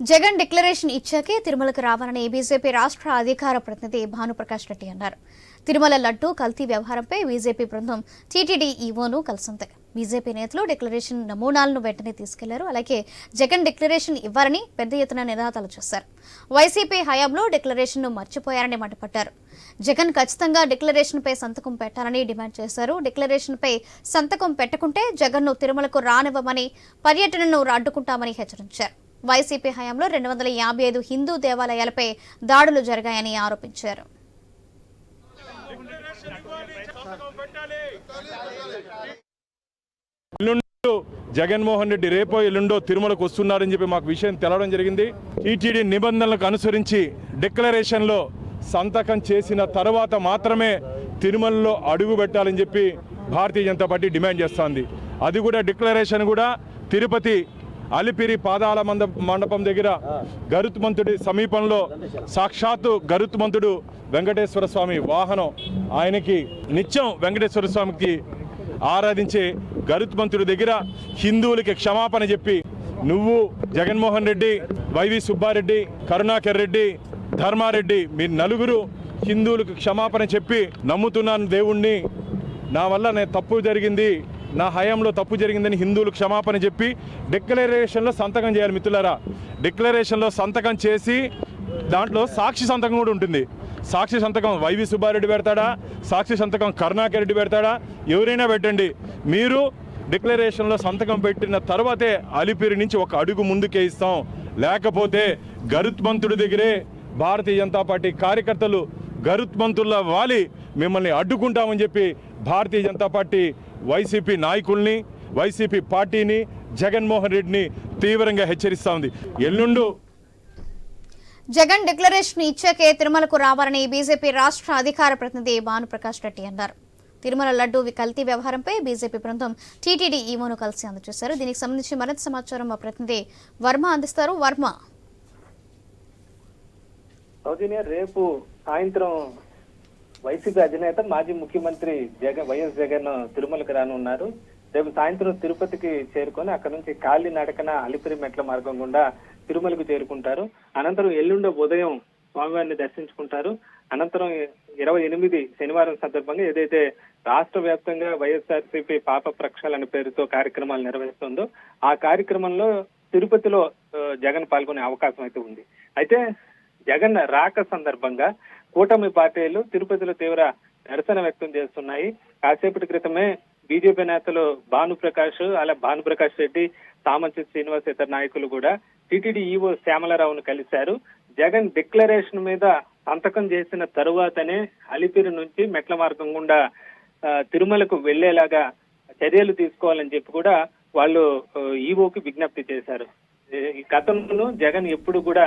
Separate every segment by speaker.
Speaker 1: Jagan declaration ఇచ్చాకే తిరుమలకు రావాలని BJP రాష్ట్ర అధికార ప్రతినిధి భానుప్రకాష్ రెడ్డి అన్నారు. తిరుమల లడ్డు కల్తీ వ్యవహారంపై బీజేపీ బృందం టీటీడీ ఈవోను కలిసింది. బీజేపీ నేతలు డిక్లరేషన్ నమూనాలను వెంటనే తీసుకెళ్ళారు. అలాగే జగన్ డిక్లరేషన్ ఇవ్వాలని పెద్ద ఎత్తున నినాదాలు చేశారు. వైసీపీ హయాంలో డిక్లరేషన్ను మర్చిపోయారని మండిపడ్డారు. జగన్ ఖచ్చితంగా డిక్లరేషన్పై సంతకం పెట్టాలని డిమాండ్ చేశారు. డిక్లరేషన్పై సంతకం పెట్టకుంటే జగన్ను తిరుమలకు రానివ్వమని పర్యటనను అడ్డుకుంటామని హెచ్చరించారు. వైసీపీ హయాంలో రెండు వందల యాభై ఐదు హిందూ దేవాలయాలపై దాడులు జరిగాయని ఆరోపించారు.
Speaker 2: ఎల్లుండో జగన్మోహన్ రెడ్డి రేపో ఎల్లుండో తిరుమలకు వస్తున్నారని చెప్పి మాకు విషయం తెలవడం జరిగింది. టీటీడీ నిబంధనలకు అనుసరించి డిక్లరేషన్లో సంతకం చేసిన తర్వాత మాత్రమే తిరుమలలో అడుగు పెట్టాలని చెప్పి భారతీయ జనతా పార్టీ డిమాండ్ చేస్తోంది. అది కూడా డిక్లరేషన్ కూడా తిరుపతి అలిపిరి పాదాల మంద మండపం దగ్గర గరుత్మంతుడి సమీపంలో సాక్షాత్తు గరుత్మంతుడు వెంకటేశ్వర స్వామి వాహనం ఆయనకి నిత్యం వెంకటేశ్వర స్వామికి ఆరాధించే గరుత్మంతుడి దగ్గర హిందువులకి క్షమాపణ చెప్పి నువ్వు జగన్మోహన్ రెడ్డి వైవి సుబ్బారెడ్డి కరుణాకర్ రెడ్డి ధర్మారెడ్డి మీరు నలుగురు హిందువులకు క్షమాపణ చెప్పి నమ్ముతున్నాను దేవుణ్ణి. నా వల్ల నేను తప్పు జరిగింది. నా హయాంలో తప్పు జరిగిందని హిందువులు క్షమాపణ చెప్పి డిక్లరేషన్లో సంతకం చేయాలి మిత్రులారా. డిక్లరేషన్లో సంతకం చేసి దాంట్లో సాక్షి సంతకం కూడా ఉంటుంది. సాక్షి సంతకం వైవి సుబ్బారెడ్డి పెడతాడా? సాక్షి సంతకం కరుణాకర్ రెడ్డి పెడతాడా? ఎవరైనా పెట్టండి. మీరు డిక్లరేషన్లో సంతకం పెట్టిన తర్వాతే అలిపిరి నుంచి ఒక అడుగు ముందుకే ఇస్తాం. లేకపోతే గరుత్మంతుడి దగ్గరే భారతీయ జనతా పార్టీ కార్యకర్తలు గరుత్మంతుల్లా వాలి మిమ్మల్ని అడ్డుకుంటామని చెప్పి భారతీయ జనతా పార్టీ వైసీపీ నాయకుల్ని వైసీపీ పార్టీని జగన్మోహన్ రెడ్డిని తీవ్రంగా హెచ్చరిస్తా ఉంది. ఎల్లుండు
Speaker 1: జగన్ డిక్లరేషన్ ఇచ్చాకే తిరుమలకు రావాలని బీజేపీ రాష్ట్ర అధికార ప్రతినిధి భానుప్రకాష్ రెడ్డి అన్నారు. తిరుమల లడ్డూ కల్తీ వ్యవహారంపై బీజేపీ బృందం టీటీడీ ఈవోను కలిసి అందజేశారు. దీనికి సంబంధించి మరింత సమాచారం మా ప్రతినిధి వర్మ అందిస్తారు. వర్మ.
Speaker 3: రేపు సాయంత్రం వైసీపీ అధినేత మాజీ ముఖ్యమంత్రి జగన్ వైఎస్ జగన్ తిరుమలకు రానున్నారు. రేపు సాయంత్రం తిరుపతికి చేరుకొని అక్కడ నుంచి కాలి నడకన అలిపిరి మెట్ల మార్గం గుండా తిరుమలకు చేరుకుంటారు. అనంతరం ఎల్లుండి ఉదయం స్వామివారిని దర్శించుకుంటారు. అనంతరం ఇరవై ఎనిమిది శనివారం సందర్భంగా ఏదైతే రాష్ట్ర వ్యాప్తంగా వైఎస్ఆర్సీపీ పాప ప్రక్షాళన పేరుతో కార్యక్రమాలు నిర్వహిస్తుందో ఆ కార్యక్రమంలో తిరుపతిలో జగన్ పాల్గొనే అవకాశం అయితే ఉంది. అయితే జగన్ రాక సందర్భంగా కూటమి పార్టీలు తిరుపతిలో తీవ్ర నిరసన వ్యక్తం చేస్తున్నాయి. కాసేపటి క్రితమే బీజేపీ నేతలు భానుప్రకాష్ అలా భానుప్రకాష్ రెడ్డి సామంచి శ్రీనివాస్ ఇతర నాయకులు కూడా టీటీడీ ఈవో శ్యామలరావును కలిశారు. జగన్ డిక్లరేషన్ మీద సంతకం చేసిన తరువాతనే అలిపిరి నుంచి మెట్ల మార్గం గుండా తిరుమలకు వెళ్ళేలాగా చర్యలు తీసుకోవాలని చెప్పి కూడా వాళ్ళు ఆ, ఈవోకి విజ్ఞప్తి చేశారు. గతంలో జగన్ ఎప్పుడు కూడా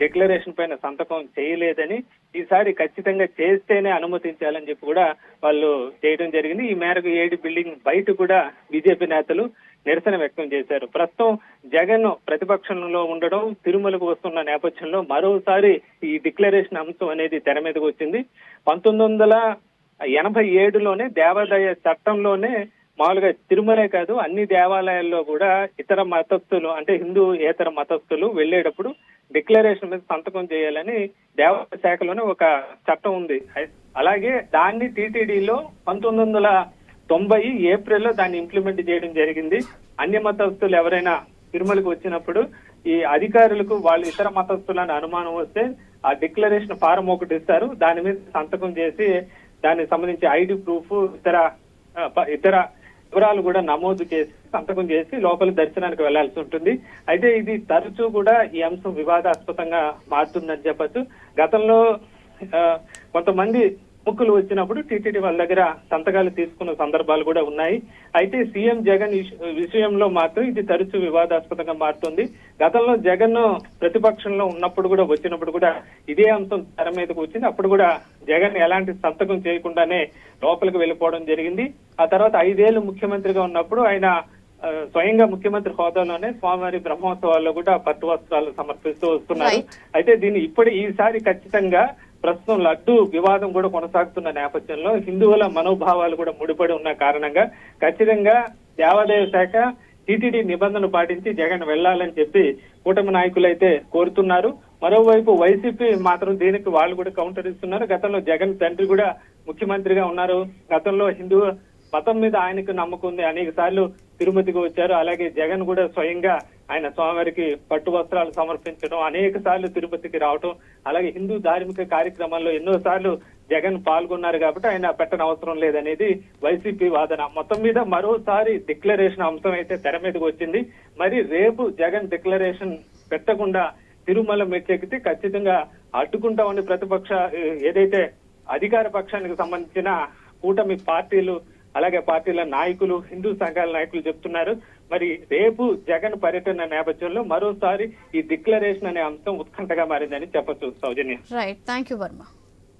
Speaker 3: డిక్లరేషన్ పైన సంతకం చేయలేదని ఈసారి ఖచ్చితంగా చేస్తేనే అనుమతించాలని చెప్పి కూడా వాళ్ళు చేయడం జరిగింది. ఈ మేరకు ఏడు బిల్డింగ్ బయట కూడా బీజేపీ నేతలు నిరసన వ్యక్తం చేశారు. ప్రస్తుతం జగన్ ప్రతిపక్షంలో ఉండడం తిరుమలకు వస్తున్న నేపథ్యంలో మరోసారి ఈ డిక్లరేషన్ అంశం అనేది తెర మీదకి వచ్చింది. పంతొమ్మిది వందల ఎనభై ఏడులోనే దేవాదాయ చట్టంలోనే మామూలుగా తిరుమలే కాదు అన్ని దేవాలయాల్లో కూడా ఇతర మతస్థులు అంటే హిందూ ఏతర మతస్థులు వెళ్ళేటప్పుడు డిక్లరేషన్ మీద సంతకం చేయాలని దేవాలయ శాఖలోనే ఒక చట్టం ఉంది. అలాగే దాన్ని టీటీడీలో పంతొమ్మిది వందల తొంభై ఏప్రిల్లో దాన్ని ఇంప్లిమెంట్ చేయడం జరిగింది. అన్య మతస్థులు ఎవరైనా తిరుమలకు వచ్చినప్పుడు ఈ అధికారులకు వాళ్ళు ఇతర మతస్థులని అనుమానం వస్తే ఆ డిక్లరేషన్ ఫారం ఒకటి ఇస్తారు. దాని మీద సంతకం చేసి దానికి సంబంధించి ఐడి ప్రూఫ్ ఇతర ప- ఇతర వివరాలు కూడా నమోదు చేసి సంతకం చేసి లోపల దర్శనానికి వెళ్ళాల్సి ఉంటుంది. అయితే ఇది తరచూ కూడా ఈ అంశం వివాదాస్పదంగా మారుతుందని చెప్పొచ్చు. గతంలో ఆ, కొంతమంది ముక్కులు వచ్చినప్పుడు టీటీడీ వాళ్ళ దగ్గర సంతకాలు తీసుకున్న సందర్భాలు కూడా ఉన్నాయి. అయితే సీఎం జగన్ విషయంలో మాత్రం ఇది తరచూ వివాదాస్పదంగా మారుతుంది. గతంలో జగన్ ప్రతిపక్షంలో ఉన్నప్పుడు కూడా వచ్చినప్పుడు కూడా ఇదే అంశం తెర మీదకు వచ్చింది. అప్పుడు కూడా జగన్ ఎలాంటి సంతకం చేయకుండానే లోపలికి వెళ్ళిపోవడం జరిగింది. ఆ తర్వాత ఐదేళ్ళు ముఖ్యమంత్రిగా ఉన్నప్పుడు ఆయన స్వయంగా ముఖ్యమంత్రి హోదాలోనే స్వామివారి బ్రహ్మోత్సవాల్లో కూడా పట్టు వస్త్రాలు సమర్పిస్తూ వస్తున్నారు. అయితే దీన్ని ఇప్పుడు ఈసారి ఖచ్చితంగా ప్రస్తుతం లడ్డు వివాదం కూడా కొనసాగుతున్న నేపథ్యంలో హిందువుల మనోభావాలు కూడా ముడిపడి ఉన్న కారణంగా ఖచ్చితంగా దేవాదాయ శాఖ టీటీడీ నిబంధనలు పాటించి జగన్ వెళ్ళాలని చెప్పి కూటమి నాయకులు అయితే కోరుతున్నారు. మరోవైపు వైసీపీ మాత్రం దీనికి వాళ్ళు కూడా కౌంటర్ ఇస్తున్నారు. గతంలో జగన్ తండ్రి కూడా ముఖ్యమంత్రిగా ఉన్నారు. గతంలో హిందూ మతం మీద ఆయనకు నమ్మకం ఉంది. అనేక సార్లు తిరుమతికి వచ్చారు. అలాగే జగన్ కూడా స్వయంగా ఆయన స్వామివారికి పట్టు వస్త్రాలు సమర్పించడం అనేక సార్లు తిరుపతికి రావటం అలాగే హిందూ ధార్మిక కార్యక్రమాల్లో ఎన్నో సార్లు జగన్ పాల్గొన్నారు కాబట్టి ఆయన పెట్టని అవసరం లేదనేది వైసీపీ వాదన. మొత్తం మీద మరోసారి డిక్లరేషన్ అంశం అయితే తెర మీదకి వచ్చింది. మరి రేపు జగన్ డిక్లరేషన్ పెట్టకుండా తిరుమల మెట్టెక్కితే ఖచ్చితంగా అడ్డుకుంటామని ప్రతిపక్ష ఏదైతే అధికార పక్షానికి సంబంధించిన కూటమి పార్టీలు అలాగే పార్టీల నాయకులు హిందూ సంఘాల నాయకులు చెప్తున్నారు. మరి రేపు జగన్ పర్యటన నేపథ్యంలో మరోసారి ఈ డిక్లరేషన్ అనే అంశం ఉత్కంఠగా మారిందని చెప్పొచ్చు Soujanya.
Speaker 1: Right thank you Varma